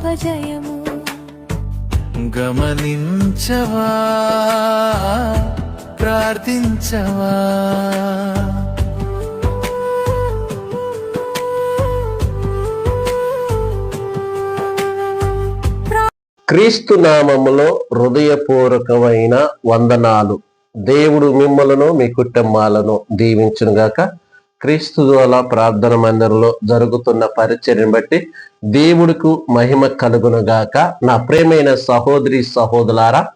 అపజయము. గమనించవా? ప్రార్థించవా? క్రీస్తు నామములో హృదయపూర్వకమైన వందనాలు. దేవుడు మిమ్మలను మీ కుటుంబాలను దీవించునుగాక. క్రీస్తు ద్వారా ప్రార్థన మందిరంలో జరుగుతున్న పరిచర్యను బట్టి దేవుడికు మహిమ కలుగునుగాక. నా ప్రేమైన సహోదరి సహోదరులారా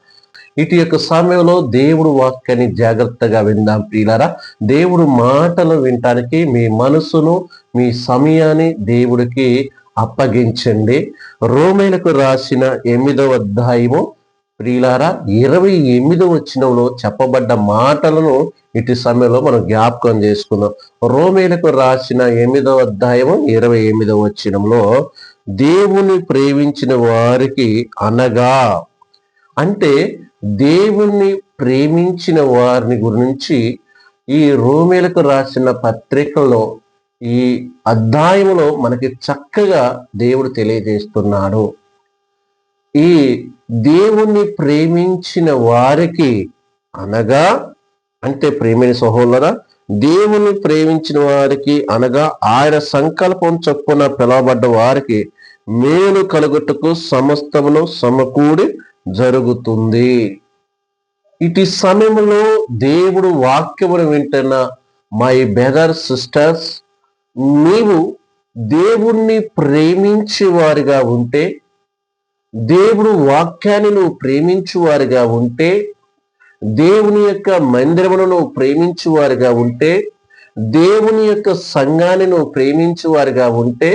ఇటు యొక్క సమయంలో దేవుడు వాక్యాన్ని జాగ్రత్తగా విందాం ప్రియులారా. దేవుడు మాటలు వినటానికి మీ మనసును మీ సమయాన్ని దేవుడికి అప్పగించండి. రోమేలకు రాసిన ఎనిమిదవ అధ్యాయము ప్రియులారా ఇరవై ఎనిమిదవ వచ్చినంలో చెప్పబడ్డ మాటలను ఇటు సమయంలో మనం జ్ఞాపకం చేసుకుందాం. రోమేలకు రాసిన ఎనిమిదవ అధ్యాయము ఇరవై ఎనిమిదవ వచ్చినంలో దేవుని ప్రేమించిన వారికి అనగా అంటే దేవుణ్ణి ప్రేమించిన వారిని గురించి ఈ రోమేలకు రాసిన పత్రికలో ఈ అధ్యాయంలో మనకి చక్కగా దేవుడు తెలియజేస్తున్నాడు. ఈ దేవుణ్ణి ప్రేమించిన వారికి అనగా అంటే ప్రేమిని సహోదర దేవుని ప్రేమించిన వారికి అనగా ఆయన సంకల్పం చొప్పున పిలువబడ్డ వారికి మేలు కలుగుటకు సమస్తమును సమకూడి జరుగుతుంది. ఇటు సమయంలో దేవుడు వాక్యమును వింటున్న మై బెదర్ సిస్టర్స్ నీవు దేవుణ్ణి ప్రేమించే వారిగా ఉంటే దేవుడు వాక్యాన్ని నువ్వు ప్రేమించువారుగా ఉంటే దేవుని యొక్క మందిరమును నువ్వు ప్రేమించువారుగా ఉంటే దేవుని యొక్క సంఘాన్ని నువ్వు ప్రేమించువారుగా ఉంటే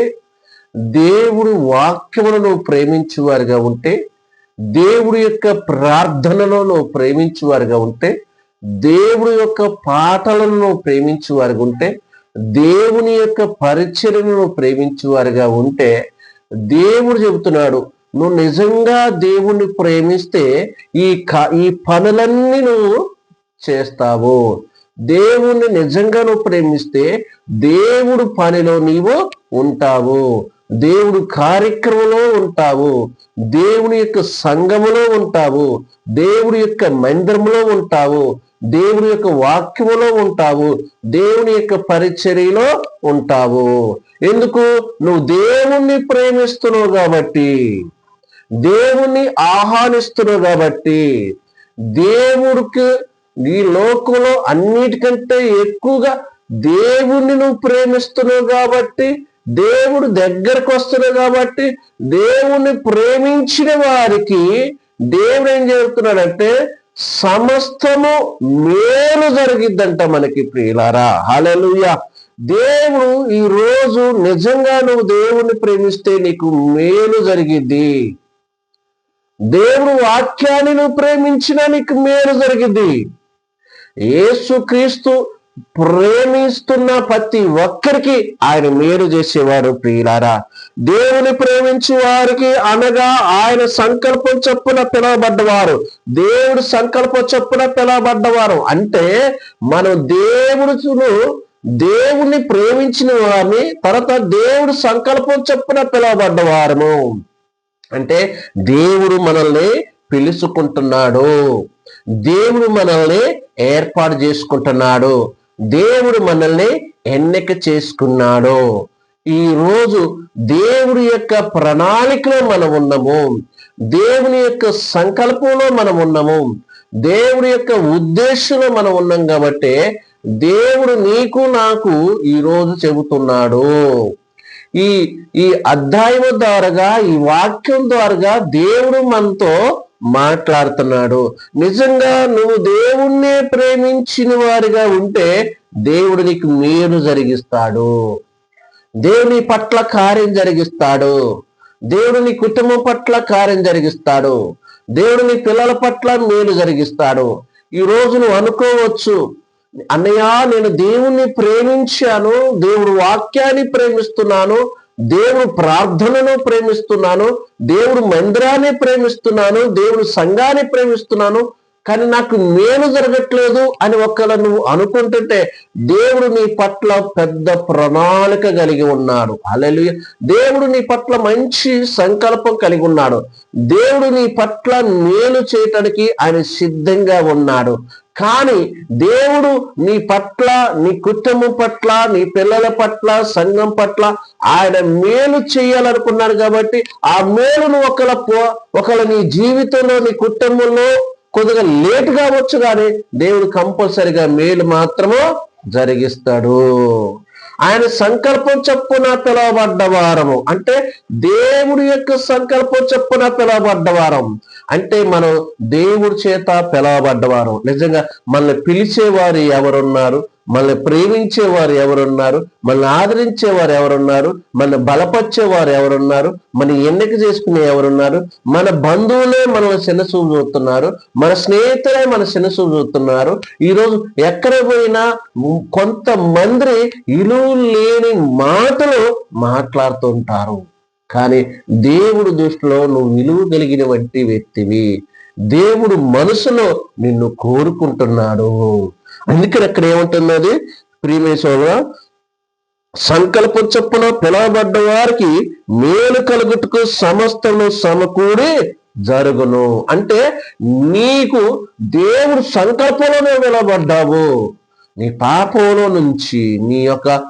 దేవుడు వాక్యమును నువ్వు ప్రేమించువారుగా ఉంటే దేవుడి యొక్క ప్రార్థనలో నువ్వు ప్రేమించువారుగా ఉంటే దేవుడి యొక్క పాటలను నువ్వు ప్రేమించువారుగా ఉంటే దేవుని యొక్క పరిచయను నువ్వు ప్రేమించు ఉంటే దేవుడు చెబుతున్నాడు నువ్వు నిజంగా దేవుణ్ణి ప్రేమిస్తే ఈ క ఈ పనులన్నీ నువ్వు చేస్తావు. దేవుణ్ణి నిజంగా నువ్వు ప్రేమిస్తే దేవుడు పనిలో నీవు ఉంటావు. దేవుడు కార్యక్రమంలో ఉంటావు. దేవుని యొక్క సంఘములో ఉంటావు. దేవుడి యొక్క మందిరంలో ఉంటావు. దేవుని యొక్క వాక్యములో ఉంటావు. దేవుని యొక్క పరిచర్యలో ఉంటావు. ఎందుకు? నువ్వు దేవుణ్ణి ప్రేమిస్తున్నావు కాబట్టి. దేవుణ్ణి ఆహ్వానిస్తున్నావు కాబట్టి దేవుడికి ఈ లోకంలో అన్నిటికంటే ఎక్కువగా దేవుణ్ణి నువ్వు ప్రేమిస్తున్నావు కాబట్టి దేవుడు దగ్గరకు వస్తున్నావు కాబట్టి దేవుణ్ణి ప్రేమించిన వారికి దేవుడు ఏం చెబుతున్నాడంటే సమస్తము మేలు జరిగిద్దంట మనకి ప్రియులారా. హలలుయ దేవుడు ఈ రోజు నిజంగా నువ్వు దేవుణ్ణి ప్రేమిస్తే నీకు మేలు జరిగిద్ది. దేవుడు వాక్యాన్ని నువ్వు ప్రేమించిన నీకు మేలు జరిగింది. ఏసుక్రీస్తు ప్రేమిస్తున్న ప్రతి ఒక్కరికి ఆయన మేలు చేసేవారు ప్రియులారా. దేవుని ప్రేమించి వారికి అనగా ఆయన సంకల్పం చొప్పున పిలవబడ్డవారు. దేవుడు సంకల్పం చొప్పున పిలవబడ్డవారు. అంటే మనం దేవుడును దేవుణ్ణి ప్రేమించిన వారిని తర్వాత దేవుడు సంకల్పం చొప్పున పిలవబడ్డవారము అంటే దేవుడు మనల్ని పిలుచుకుంటున్నాడు దేవుడు మనల్ని ఏర్పాటు చేసుకుంటున్నాడు. దేవుడు మనల్ని ఎన్నిక చేసుకున్నాడు. ఈ రోజు దేవుడి యొక్క ప్రణాళికలో మనం ఉన్నాము. దేవుని యొక్క సంకల్పంలో మనం ఉన్నాము. దేవుడి యొక్క ఉద్దేశంలో మనం ఉన్నాం కాబట్టి దేవుడు నీకు నాకు ఈరోజు చెబుతున్నాడు. ఈ ఈ అధ్యాయం ద్వారాగా ఈ వాక్యం ద్వారాగా దేవుడు మనతో మాట్లాడుతున్నాడు. నిజంగా నువ్వు దేవుణ్ణే ప్రేమించిన వారిగా ఉంటే దేవుడు నీకు మేలు జరిగిస్తాడు. దేవుని పట్ల కార్యం జరిగిస్తాడు. దేవుడు నీ కుటుంబం పట్ల కార్యం జరిగిస్తాడు. దేవుడు నీ పిల్లల పట్ల మేలు జరిగిస్తాడు. ఈ రోజు నువ్వు అనుకోవచ్చు అన్నయ్య నేను దేవుణ్ణి ప్రేమించాను దేవుడు వాక్యాన్ని ప్రేమిస్తున్నాను దేవుడు ప్రార్థనను ప్రేమిస్తున్నాను దేవుడు మందిరాన్ని ప్రేమిస్తున్నాను దేవుడు సంఘాన్ని ప్రేమిస్తున్నాను కానీ నాకు మేలు జరగట్లేదు అని ఒకవేళ నువ్వు అనుకుంటుంటే దేవుడు నీ పట్ల పెద్ద ప్రణాళిక కలిగి ఉన్నాడు. అలెలు దేవుడు నీ పట్ల మంచి సంకల్పం కలిగి ఉన్నాడు. దేవుడు నీ పట్ల మేలు చేయటానికి ఆయన సిద్ధంగా ఉన్నాడు. కానీ దేవుడు నీ పట్ల నీ కుటుంబం పట్ల నీ పిల్లల పట్ల సంఘం పట్ల ఆయన మేలు చేయాలనుకున్నాడు కాబట్టి ఆ మేలును ఒకళ్ళ పో ఒకళ్ళ నీ జీవితంలో నీ కుటుంబంలో కొద్దిగా లేట్ కావచ్చు కానీ దేవుడు కంపల్సరిగా మేలు మాత్రము జరిగిస్తాడు. ఆయన సంకల్పం చెప్పున పిలువబడ్డ వారము. అంటే దేవుడి యొక్క సంకల్పం చెప్పున పిలువబడ్డ వారం. అంటే మనం దేవుడి చేత పిలవబడ్డవారం నిజంగా మనల్ని పిలిచేవారు ఎవరున్నారు? మనల్ని ప్రేమించేవారు ఎవరున్నారు? మనల్ని ఆదరించేవారు ఎవరున్నారు? మన బలపరిచేవారు ఎవరున్నారు? మన ఎన్నిక చేసుకునే ఎవరున్నారు? మన బంధువులే మనల్ని చిన్నచూపు చూస్తున్నారు. మన స్నేహితులే మన చిన్నచూపు చూస్తున్నారు. ఈరోజు ఎక్కడ పోయినా కొంతమంది ఇలువ లేని మాటలు మాట్లాడుతుంటారు కానీ దేవుడు దృష్టిలో నువ్వు విలువ కలిగిన వంటి వ్యక్తివి. దేవుడు మనసులో నిన్ను కోరుకుంటున్నాడు. అందుకని అక్కడ ఏమంటున్నది ప్రియమేశ్వర సంకల్పం చొప్పున పిలవబడ్డ వారికి మేలు కలుగుటకు సమస్తము సమకూడి జరుగును. అంటే నీకు దేవుడు సంకల్పంలోనే నిలబడ్డావు. నీ పాపంలో నుంచి నీ యొక్క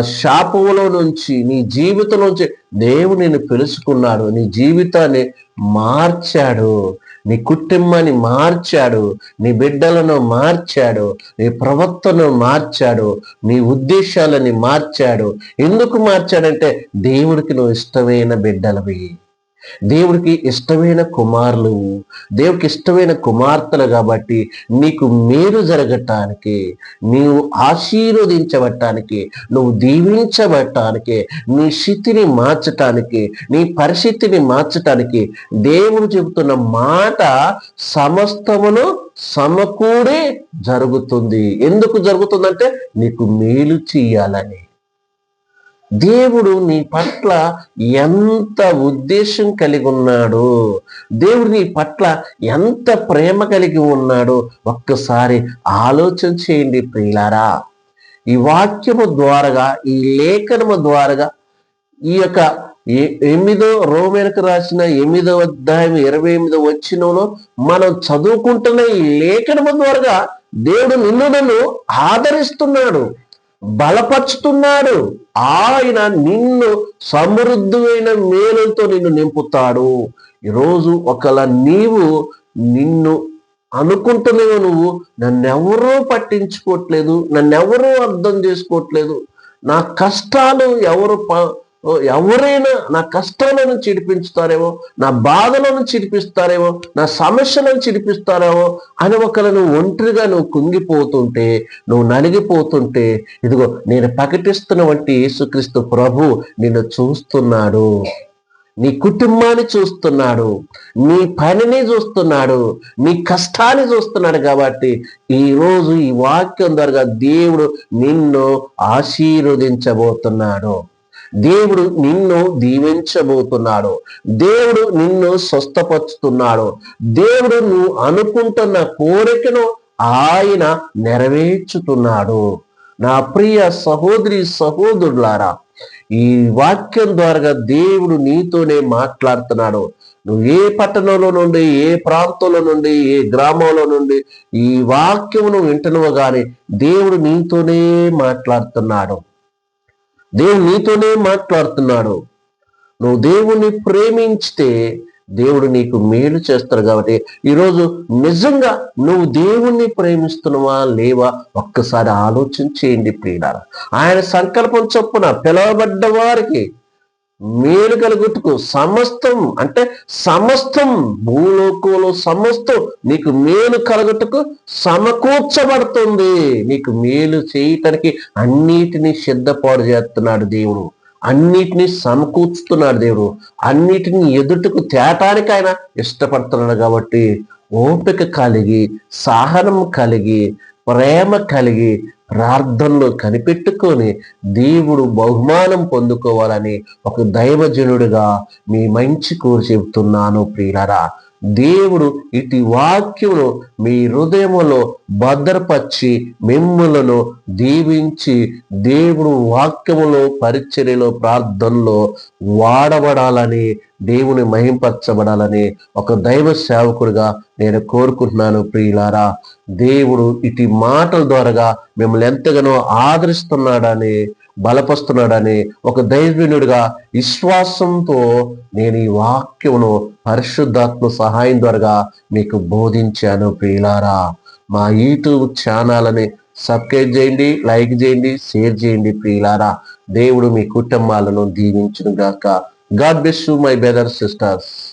శాపంలో నుంచి నీ జీవితం నుంచి దేవుడు నేను పిలుచుకున్నాడు. నీ జీవితాన్ని మార్చాడు. నీ కుటుంబాన్ని మార్చాడు నీ బిడ్డలను మార్చాడు నీ ప్రవర్తనను మార్చాడు నీ ఉద్దేశాలని మార్చాడు. ఎందుకు మార్చాడంటే దేవుడికి నువ్వు ఇష్టమైన బిడ్డలవి. దేవుడికి ఇష్టమైన కుమారులు. దేవుడికి ఇష్టమైన కుమార్తెలు కాబట్టి నీకు మేలు జరగటానికి నీవు ఆశీర్వదించబట్టానికి నువ్వు దీవించబట్టానికి నీ స్థితిని మార్చటానికి నీ పరిస్థితిని మార్చటానికి దేవుడు చెబుతున్న మాట సమస్తమును సమకూడే జరుగుతుంది. ఎందుకు జరుగుతుందంటే నీకు మేలు చెయ్యాలని దేవుడు నీ పట్ల ఎంత ఉద్దేశం కలిగి ఉన్నాడు? దేవుడు నీ పట్ల ఎంత ప్రేమ కలిగి ఉన్నాడు? ఒక్కసారి ఆలోచన చేయండి ప్రియులారా. ఈ వాక్యము ద్వారాగా ఈ లేఖనము ద్వారాగా ఈ యొక్క ఎనిమిదో రోమేనకు రాసిన ఎనిమిదో అధ్యాయం ఇరవై ఎనిమిదో వచ్చినలో మనం చదువుకుంటున్న ఈ లేఖనము ద్వారాగా దేవుడు నిన్ను నన్ను ఆదరిస్తున్నాడు. బలపరుచుతున్నాడు. ఆయన నిన్ను సమృద్ధమైన మేలుతో నిన్ను నింపుతాడు. ఈరోజు ఒకలా నీవు నిన్ను అనుకుంటున్నావు నువ్వు నన్నెవరూ పట్టించుకోవట్లేదు నన్నెవరూ అర్థం చేసుకోవట్లేదు. నా కష్టాలు ఎవరు ఎవరైనా నా కష్టాలను చిడిపించుతారేమో నా బాధలను చిడిపిస్తారేమో నా సమస్యలను చిడిపిస్తారేమో అని ఒకరు నువ్వు ఒంటరిగా నువ్వు కుంగిపోతుంటే నువ్వు నలిగిపోతుంటే ఇదిగో నేను ప్రకటిస్తున్న వంటి యేసుక్రీస్తు ప్రభు నిన్ను చూస్తున్నాడు. నీ కుటుంబాన్ని చూస్తున్నాడు. నీ పనిని చూస్తున్నాడు. నీ కష్టాన్ని చూస్తున్నాడు కాబట్టి ఈ రోజు ఈ వాక్యం ద్వారా దేవుడు నిన్ను ఆశీర్వదించబోతున్నాడు. దేవుడు నిన్ను దీవించబోతున్నాడు. దేవుడు నిన్ను స్వస్థపరుచుతున్నాడు. దేవుడు నువ్వు అనుకుంటున్న కోరికను ఆయన నెరవేర్చుతున్నాడు. నా ప్రియ సహోదరి సహోదరులారా ఈ వాక్యం ద్వారా దేవుడు నీతోనే మాట్లాడుతున్నాడు. నువ్వు ఏ పట్టణంలో నుండి ఏ ప్రాంతంలో నుండి ఏ గ్రామంలో నుండి ఈ వాక్యమును వింటున్నావు కానీ దేవుడు నీతోనే మాట్లాడుతున్నాడు. దేవుడు నీతోనే మాట్లాడుతున్నాడు. నువ్వు దేవుణ్ణి ప్రేమించితే దేవుడు నీకు మేలు చేస్తారు కాబట్టి ఈరోజు నిజంగా నువ్వు దేవుణ్ణి ప్రేమిస్తున్నావా లేవా? ఒక్కసారి ఆలోచన చేయండి ప్రియుల ఆయన సంకల్పం చొప్పున పిలవబడ్డ వారికి మేలు కలుగుతుకు సమస్తం అంటే సమస్తం భూలోకంలో సమస్తం నీకు మేలు కలుగుటకు సమకూర్చబడుతుంది. నీకు మేలు చేయటానికి అన్నిటినీ సిద్ధపాటు చేస్తున్నాడు దేవుడు. అన్నిటినీ సమకూర్చుతున్నాడు దేవుడు. అన్నిటిని ఎదుటకు తేటానికి ఆయన ఇష్టపడుతున్నాడు కాబట్టి ఓపిక కలిగి సహనం కలిగి ప్రేమ కలిగి ప్రార్థనలో కనిపెట్టుకొని దేవుడు బహుమానం పొందుకోవాలని ఒక దైవజనుడిగా మీ మంచి కోరు చెబుతున్నాను ప్రియులరా. దేవుడు ఇటు వాక్యమును మీ హృదయములో భద్రపరిచి మిమ్మలను దీవించి దేవుడు వాక్యములో పరిచర్యలో ప్రార్థనలో వాడబడాలని దేవుని మహింపరచబడాలని ఒక దైవ సేవకుడిగా నేను కోరుకుంటున్నాను ప్రియులారా. దేవుడు ఇటు మాటల ద్వారా మిమ్మల్ని ఎంతగానో ఆదరిస్తున్నాడని బలపరుస్తున్నాడని ఒక దైవనుడిగా విశ్వాసంతో నేను ఈ వాక్యమును పరిశుద్ధాత్మ సహాయం ద్వారా మీకు బోధించాను ప్రియులారా. మా యూట్యూబ్ ఛానల్ని సబ్స్క్రైబ్ చేయండి లైక్ చేయండి షేర్ చేయండి ప్రియులారా. దేవుడు మీ కుటుంబాలను దీవించును గాక God bless my brother sisters.